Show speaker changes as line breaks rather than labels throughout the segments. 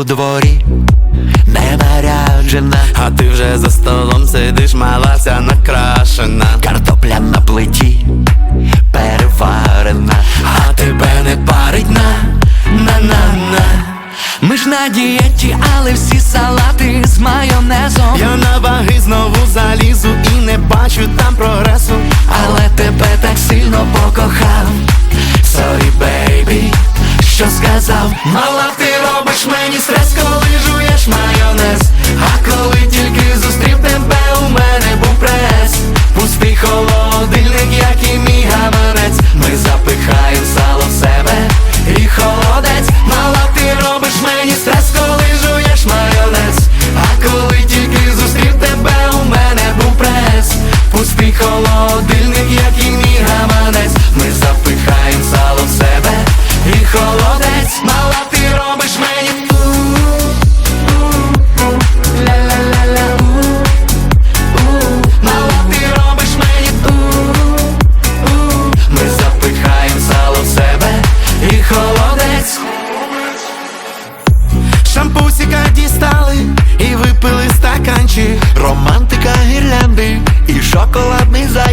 у дворі, не наряджена,
А ти вже за столом сидиш, малася накрашена.
картопля на плиті, переварена, а тебе не парить на, на, на, на. Ми ж на дієті, але всі салати з майонезом.
Я на ваги знову залізу і не бачу там прогресу.
Сказав. Мала,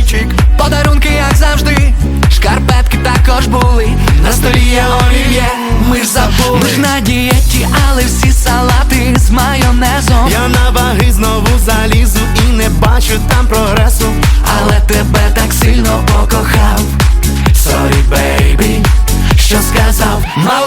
зайчик Подарунки, як завжди, шкарпетки також були. На столі є олів'є, ми ж забули. Ми ж на дієті, але всі салати з майонезом.
Я на ваги знову залізу і не бачу там прогресу.
Але тебе так сильно покохав. Sorry, baby, що сказав? Мала ти